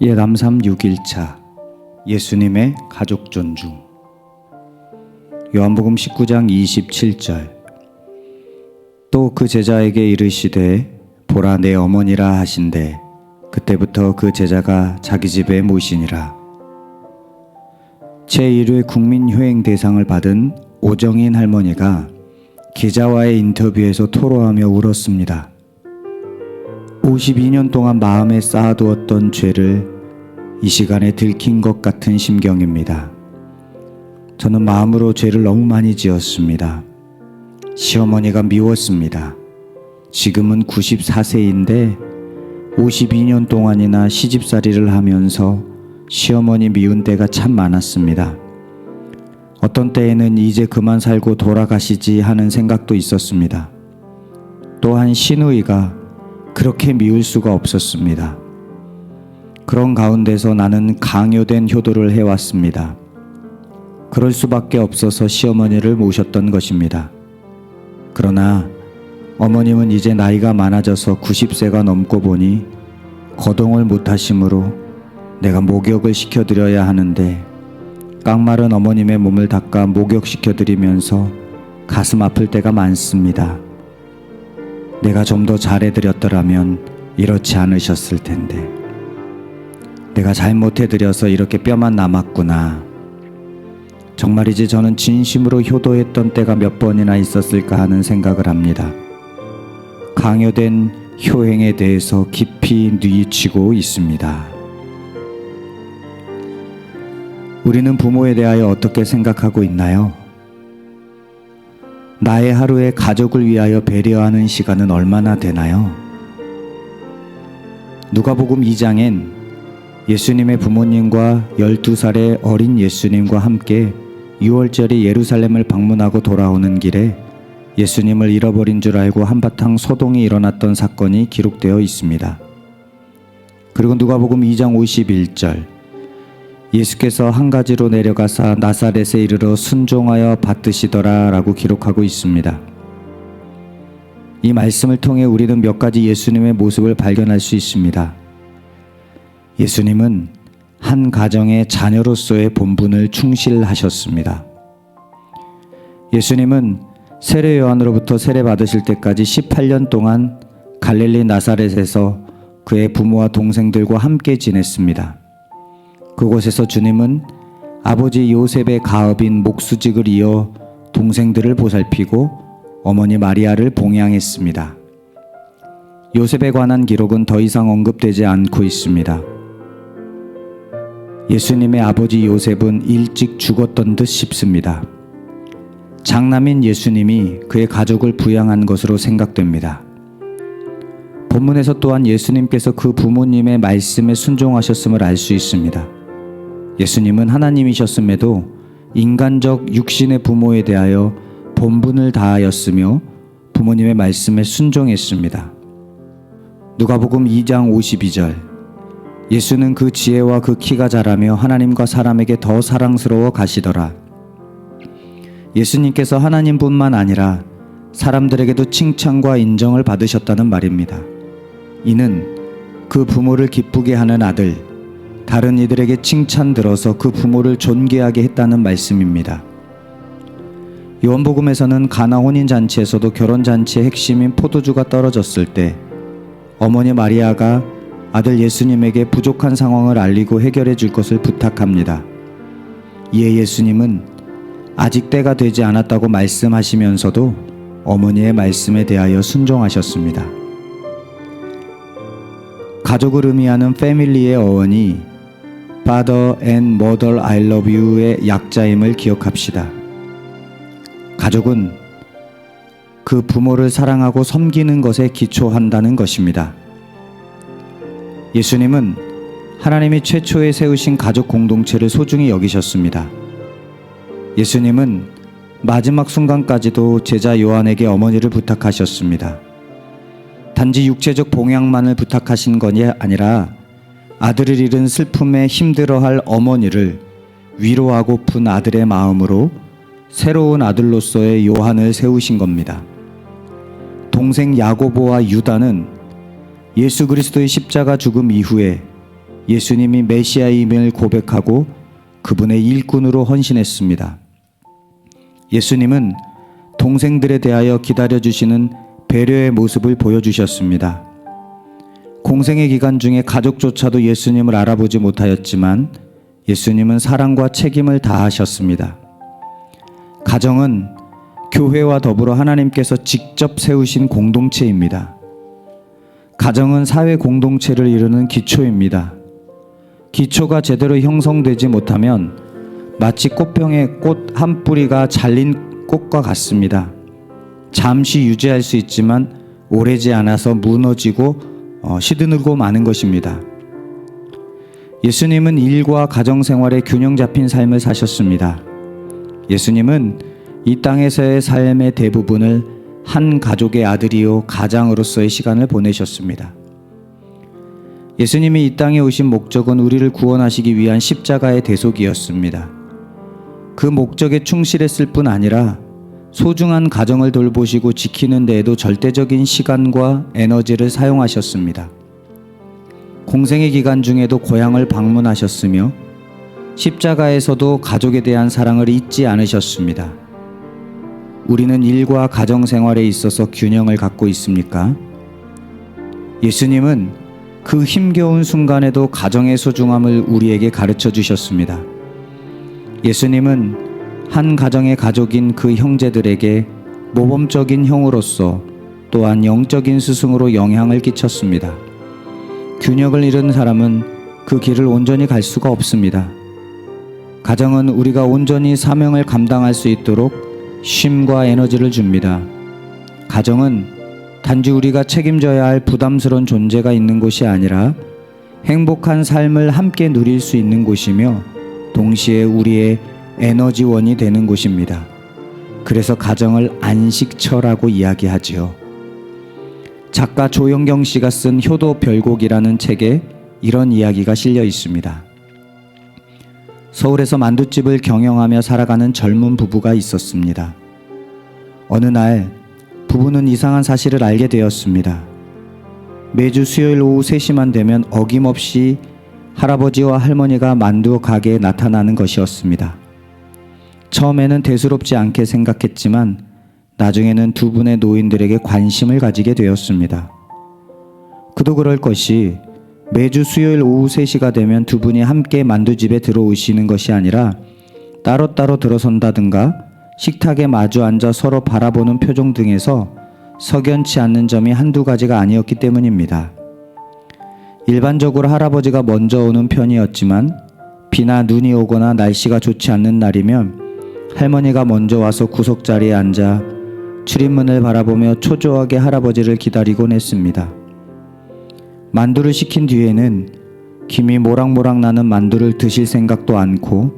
예남삼 6일차 예수님의 가족 존중. 요한복음 19장 27절. 또 그 제자에게 이르시되 보라 내 어머니라 하신대. 그때부터 그 제자가 자기 집에 모시니라. 제1회 국민효행 대상을 받은 오정인 할머니가 기자와의 인터뷰에서 토로하며 울었습니다. 52년 동안 마음에 쌓아두었던 죄를 이 시간에 들킨 것 같은 심경입니다. 저는 마음으로 죄를 너무 많이 지었습니다. 시어머니가 미웠습니다. 지금은 94세인데 52년 동안이나 시집살이를 하면서 시어머니 미운 때가 참 많았습니다. 어떤 때에는 이제 그만 살고 돌아가시지 하는 생각도 있었습니다. 또한 신우이가 그렇게 미울 수가 없었습니다. 그런 가운데서 나는 강요된 효도를 해왔습니다. 그럴 수밖에 없어서 시어머니를 모셨던 것입니다. 그러나 어머님은 이제 나이가 많아져서 90세가 넘고 보니 거동을 못하시므로 내가 목욕을 시켜드려야 하는데 깡마른 어머님의 몸을 닦아 목욕시켜드리면서 가슴 아플 때가 많습니다. 내가 좀 더 잘해드렸더라면 이렇지 않으셨을 텐데. 내가 잘못해드려서 이렇게 뼈만 남았구나. 정말이지 저는 진심으로 효도했던 때가 몇 번이나 있었을까 하는 생각을 합니다. 강요된 효행에 대해서 깊이 뉘우치고 있습니다. 우리는 부모에 대하여 어떻게 생각하고 있나요? 나의 하루에 가족을 위하여 배려하는 시간은 얼마나 되나요? 누가복음 2장엔 예수님의 부모님과 12살의 어린 예수님과 함께 6월절이 예루살렘을 방문하고 돌아오는 길에 예수님을 잃어버린 줄 알고 한바탕 소동이 일어났던 사건이 기록되어 있습니다. 그리고 누가복음 2장 51절 예수께서 한 가지로 내려가사 나사렛에 이르러 순종하여 받드시더라라고 기록하고 있습니다. 이 말씀을 통해 우리는 몇 가지 예수님의 모습을 발견할 수 있습니다. 예수님은 한 가정의 자녀로서의 본분을 충실하셨습니다. 예수님은 세례 요한으로부터 세례 받으실 때까지 18년 동안 갈릴리 나사렛에서 그의 부모와 동생들과 함께 지냈습니다. 그곳에서 주님은 아버지 요셉의 가업인 목수직을 이어 동생들을 보살피고 어머니 마리아를 봉양했습니다. 요셉에 관한 기록은 더 이상 언급되지 않고 있습니다. 예수님의 아버지 요셉은 일찍 죽었던 듯 싶습니다. 장남인 예수님이 그의 가족을 부양한 것으로 생각됩니다. 본문에서 또한 예수님께서 그 부모님의 말씀에 순종하셨음을 알 수 있습니다. 예수님은 하나님이셨음에도 인간적 육신의 부모에 대하여 본분을 다하였으며 부모님의 말씀에 순종했습니다. 누가복음 2장 52절 예수는 그 지혜와 그 키가 자라며 하나님과 사람에게 더 사랑스러워 가시더라. 예수님께서 하나님뿐만 아니라 사람들에게도 칭찬과 인정을 받으셨다는 말입니다. 이는 그 부모를 기쁘게 하는 아들, 다른 이들에게 칭찬 들어서 그 부모를 존귀하게 했다는 말씀입니다. 요한복음에서는 가나 혼인 잔치에서도 결혼 잔치의 핵심인 포도주가 떨어졌을 때 어머니 마리아가 아들 예수님에게 부족한 상황을 알리고 해결해 줄 것을 부탁합니다. 이에 예수님은 아직 때가 되지 않았다고 말씀하시면서도 어머니의 말씀에 대하여 순종하셨습니다. 가족을 의미하는 패밀리의 어원이 Father and Mother I Love You의 약자임을 기억합시다. 가족은 그 부모를 사랑하고 섬기는 것에 기초한다는 것입니다. 예수님은 하나님이 최초에 세우신 가족 공동체를 소중히 여기셨습니다. 예수님은 마지막 순간까지도 제자 요한에게 어머니를 부탁하셨습니다. 단지 육체적 봉양만을 부탁하신 것이 아니라 아들을 잃은 슬픔에 힘들어할 어머니를 위로하고픈 아들의 마음으로 새로운 아들로서의 요한을 세우신 겁니다. 동생 야고보와 유다는 예수 그리스도의 십자가 죽음 이후에 예수님이 메시아임을 고백하고 그분의 일꾼으로 헌신했습니다. 예수님은 동생들에 대하여 기다려주시는 배려의 모습을 보여주셨습니다. 공생의 기간 중에 가족조차도 예수님을 알아보지 못하였지만 예수님은 사랑과 책임을 다하셨습니다. 가정은 교회와 더불어 하나님께서 직접 세우신 공동체입니다. 가정은 사회 공동체를 이루는 기초입니다. 기초가 제대로 형성되지 못하면 마치 꽃병의 꽃한 뿌리가 잘린 꽃과 같습니다. 잠시 유지할 수 있지만 오래지 않아서 무너지고 어, 시드늘고 마는 것입니다. 예수님은 일과 가정 생활의 균형 잡힌 삶을 사셨습니다. 예수님은 이 땅에서의 삶의 대부분을 한 가족의 아들이요 가장으로서의 시간을 보내셨습니다. 예수님이 이 땅에 오신 목적은 우리를 구원하시기 위한 십자가의 대속이었습니다. 그 목적에 충실했을 뿐 아니라 소중한 가정을 돌보시고 지키는 데에도 절대적인 시간과 에너지를 사용하셨습니다. 공생의 기간 중에도 고향을 방문하셨으며 십자가에서도 가족에 대한 사랑을 잊지 않으셨습니다. 우리는 일과 가정 생활에 있어서 균형을 갖고 있습니까? 예수님은 그 힘겨운 순간에도 가정의 소중함을 우리에게 가르쳐 주셨습니다. 예수님은 한 가정의 가족인 그 형제들에게 모범적인 형으로서 또한 영적인 스승으로 영향을 끼쳤습니다. 균형을 잃은 사람은 그 길을 온전히 갈 수가 없습니다. 가정은 우리가 온전히 사명을 감당할 수 있도록 쉼과 에너지를 줍니다. 가정은 단지 우리가 책임져야 할 부담스러운 존재가 있는 곳이 아니라 행복한 삶을 함께 누릴 수 있는 곳이며 동시에 우리의 에너지원이 되는 곳입니다. 그래서 가정을 안식처라고 이야기하지요. 작가 조영경 씨가 쓴 효도 별곡이라는 책에 이런 이야기가 실려 있습니다. 서울에서 만두집을 경영하며 살아가는 젊은 부부가 있었습니다. 어느 날 부부는 이상한 사실을 알게 되었습니다. 매주 수요일 오후 3시만 되면 어김없이 할아버지와 할머니가 만두 가게에 나타나는 것이었습니다. 처음에는 대수롭지 않게 생각했지만 나중에는 두 분의 노인들에게 관심을 가지게 되었습니다. 그도 그럴 것이 매주 수요일 오후 3시가 되면 두 분이 함께 만두집에 들어오시는 것이 아니라 따로따로 들어선다든가 식탁에 마주 앉아 서로 바라보는 표정 등에서 석연치 않는 점이 한두 가지가 아니었기 때문입니다. 일반적으로 할아버지가 먼저 오는 편이었지만 비나 눈이 오거나 날씨가 좋지 않는 날이면 할머니가 먼저 와서 구석 자리에 앉아 출입문을 바라보며 초조하게 할아버지를 기다리곤 했습니다. 만두를 시킨 뒤에는 김이 모락모락 나는 만두를 드실 생각도 않고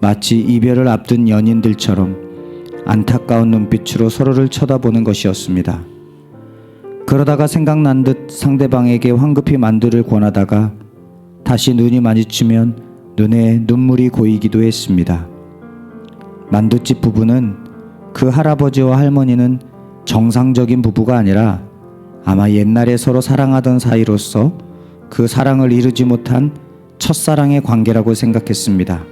마치 이별을 앞둔 연인들처럼 안타까운 눈빛으로 서로를 쳐다보는 것이었습니다. 그러다가 생각난 듯 상대방에게 황급히 만두를 권하다가 다시 눈이 마주치면 눈에 눈물이 고이기도 했습니다. 만두집 부부는 그 할아버지와 할머니는 정상적인 부부가 아니라 아마 옛날에 서로 사랑하던 사이로서 그 사랑을 이루지 못한 첫사랑의 관계라고 생각했습니다.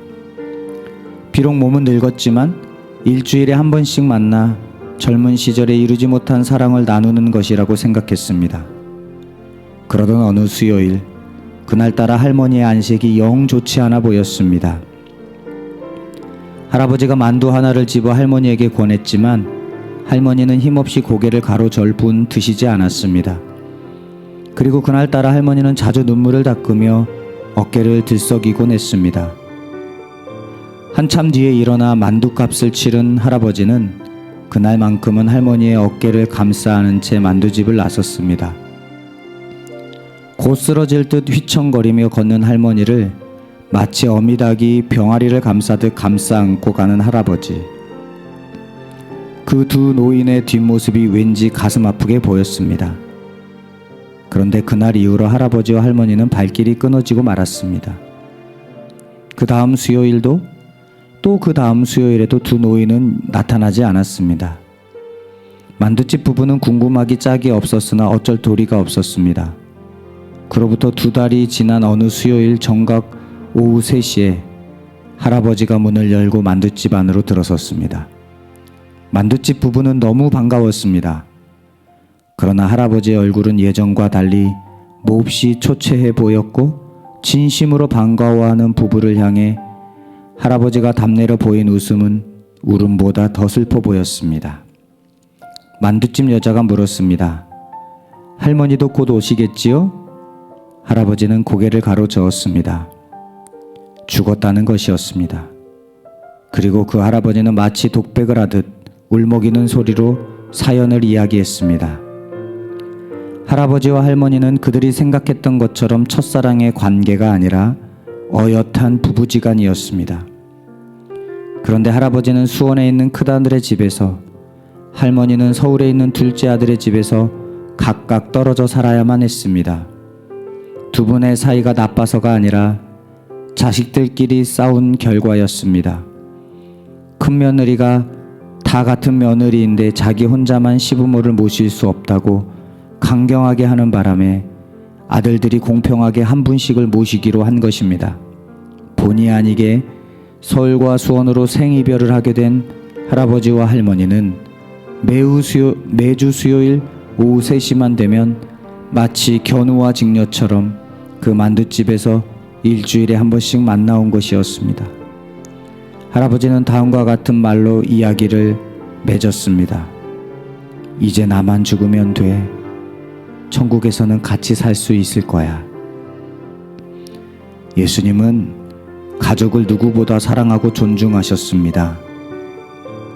비록 몸은 늙었지만 일주일에 한 번씩 만나 젊은 시절에 이루지 못한 사랑을 나누는 것이라고 생각했습니다. 그러던 어느 수요일, 그날따라 할머니의 안색이 영 좋지 않아 보였습니다. 할아버지가 만두 하나를 집어 할머니에게 권했지만 할머니는 힘없이 고개를 가로절 뿐 드시지 않았습니다. 그리고 그날따라 할머니는 자주 눈물을 닦으며 어깨를 들썩이곤 했습니다. 한참 뒤에 일어나 만두값을 치른 할아버지는 그날만큼은 할머니의 어깨를 감싸 안은 채 만두집을 나섰습니다. 곧 쓰러질 듯 휘청거리며 걷는 할머니를 마치 어미닭이 병아리를 감싸듯 감싸 안고 가는 할아버지. 그 두 노인의 뒷모습이 왠지 가슴 아프게 보였습니다. 그런데 그날 이후로 할아버지와 할머니는 발길이 끊어지고 말았습니다. 그 다음 수요일도 또 그 다음 수요일에도 두 노인은 나타나지 않았습니다. 만두집 부부는 궁금하기 짝이 없었으나 어쩔 도리가 없었습니다. 그로부터 두 달이 지난 어느 수요일 정각 오후 3시에 할아버지가 문을 열고 만두집 안으로 들어섰습니다. 만두집 부부는 너무 반가웠습니다. 그러나 할아버지의 얼굴은 예전과 달리 몹시 초췌해 보였고 진심으로 반가워하는 부부를 향해 할아버지가 답내려 보인 웃음은 울음보다 더 슬퍼 보였습니다. 만두집 여자가 물었습니다. 할머니도 곧 오시겠지요? 할아버지는 고개를 가로저었습니다. 죽었다는 것이었습니다. 그리고 그 할아버지는 마치 독백을 하듯 울먹이는 소리로 사연을 이야기했습니다. 할아버지와 할머니는 그들이 생각했던 것처럼 첫사랑의 관계가 아니라 어엿한 부부지간이었습니다. 그런데 할아버지는 수원에 있는 큰아들의 집에서 할머니는 서울에 있는 둘째 아들의 집에서 각각 떨어져 살아야만 했습니다. 두 분의 사이가 나빠서가 아니라 자식들끼리 싸운 결과였습니다. 큰 며느리가 다 같은 며느리인데 자기 혼자만 시부모를 모실 수 없다고 강경하게 하는 바람에 아들들이 공평하게 한 분씩을 모시기로 한 것입니다. 본의 아니게 서울과 수원으로 생이별을 하게 된 할아버지와 할머니는 매우 수요, 매주 수요일 오후 3시만 되면 마치 견우와 직녀처럼 그 만두집에서 일주일에 한 번씩 만나온 것이었습니다. 할아버지는 다음과 같은 말로 이야기를 맺었습니다. 이제 나만 죽으면 돼. 천국에서는 같이 살 수 있을 거야. 예수님은 가족을 누구보다 사랑하고 존중하셨습니다.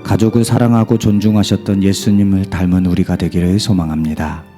가족을 사랑하고 존중하셨던 예수님을 닮은 우리가 되기를 소망합니다.